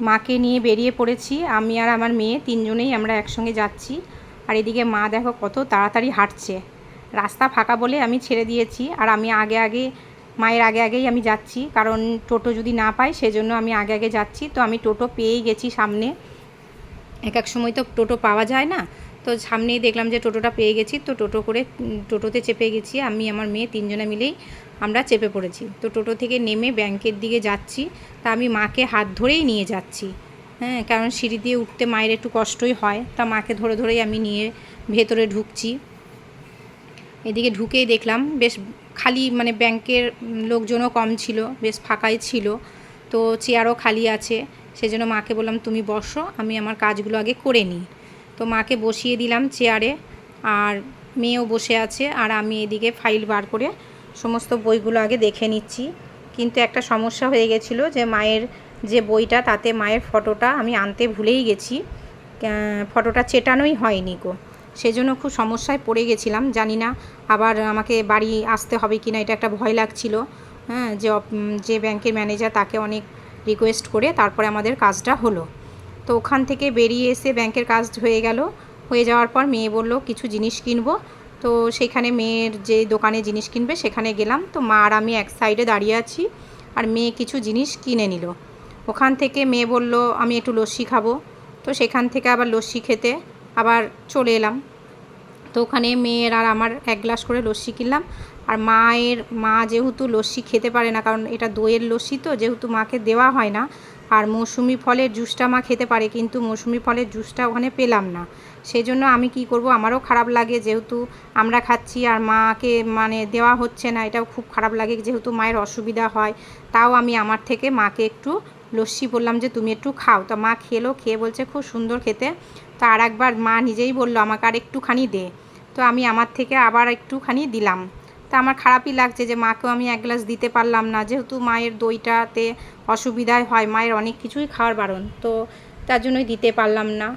মাকে নিয়ে বেরিয়ে পড়েছি। আমি আর আমার মেয়ে তিনজনেই আমরা একসঙ্গে যাচ্ছি। আর এদিকে মা দেখো কত তাড়াতাড়ি হাঁটছে। রাস্তা ফাঁকা বলে আমি ছেড়ে দিয়েছি। আর আমি আগে আগে, মায়ের আগে আগেই আমি যাচ্ছি। কারণ টোটো যদি না পাই সেজন্য আমি আগে আগে যাচ্ছি। তো আমি টোটো পেয়েই গেছি সামনে। এক এক সময় তো টোটো পাওয়া যায় না। তো সামনেই দেখলাম যে টোটোটা পেয়ে গেছি, তো টোটো করে টোটোতে চেপে গেছি। আমি, আমার মেয়ে তিনজনে মিলেই আমরা চেপে পড়েছি। তো টোটো থেকে নেমে ব্যাংকের দিকে যাচ্ছি। তা আমি মাকে হাত ধরেই নিয়ে যাচ্ছি। হ্যাঁ কারণ সিঁড়ি দিয়ে উঠতে মায়ের একটু কষ্টই হয়। তা মাকে ধরে ধরেই আমি নিয়ে ভেতরে ঢুকছি। এদিকে ঢুকেই দেখলাম বেশ খালি মানে ব্যাংকের লোকজনও কম ছিল, বেশ ফাঁকাই ছিল। তো চেয়ারও খালি আছে। সেজন্য মাকে বললাম, তুমি বসো, আমি আমার কাজগুলো আগে করে নিই। তো মাকে বসিয়ে দিলাম চেয়ারে আর মেয়েও বসে আছে আর আমি এদিকে ফাইল বার করে সমস্ত বইগুলো আগে দেখে নিচ্ছি। কিন্তু একটা সমস্যা হয়ে গেছিল যে মায়ের যে বইটা তাতে মায়ের ফটোটা আমি আনতে ভুলেই গেছি। ফটোটা চেটানোই হয়নি গো। সেজন্য খুব সমস্যায় পড়ে গেছিলাম, জানি না আবার আমাকে বাড়ি আসতে হবে কি না এটা একটা ভয় লাগছিল। হ্যাঁ যে যে ব্যাংকের ম্যানেজার তাকে অনেক রিকোয়েস্ট করে তারপরে আমাদের কাজটা হলো। তো ওখান থেকে বেরিয়ে এসে ব্যাংকের কাজ হয়ে গেল। হয়ে যাওয়ার পর মেয়ে বলল, কিছু জিনিস কিনবো। তো সেখানে মেয়ের যে দোকানে জিনিস কিনবে, সেখানে গেলাম। তো মা আর আমি এক সাইডে দাঁড়িয়ে আছি আর মেয়ে কিছু জিনিস কিনে নিল। ওখান থেকে মেয়ে বলল, আমি একটু লস্যি খাব। তো সেখান থেকে আবার লস্যি খেতে আবার চলে এলাম। তো ওখানে মেয়ের আর আমার এক গ্লাস করে লস্যি কিনলাম। আর মায়ের, মা যেহেতু লস্যি খেতে পারে না, কারণ এটা দইয়ের লস্যি তো, যেহেতু মাকে দেওয়া হয় না আর মৌসুমি ফলের জুসটা মা খেতে পারে, কিন্তু মৌসুমি ফলের জুসটা ওখানে পেলাম না। সেই জন্য আমি কি করব? আমারও খারাপ লাগে যেহেতু আমরা খাচ্ছি আর মাকে মানে দেওয়া হচ্ছে না, এটাও খুব খারাপ লাগে যেহেতু মায়ের অসুবিধা হয়। তাও আমি আমার থেকে মাকে একটু লস্যি বললাম যে, তুমি একটু খাও। তা মা খেলো, খেয়ে বলছে খুব সুন্দর খেতে। তো আর একবার মা নিজেই বলল, আমাকে আর একটুখানি দে। তো আমি আমার থেকে আবার একটুখানি দিলাম। তা আমার খারাপই লাগছে যে মাকেও আমি এক গ্লাস দিতে পারলাম না। যেহেতু মায়ের দইটাতে অসুবিধায় হয়, মায়ের অনেক কিছুই খাওয়ার বারণ, তো তার জন্যই দিতে পারলাম না।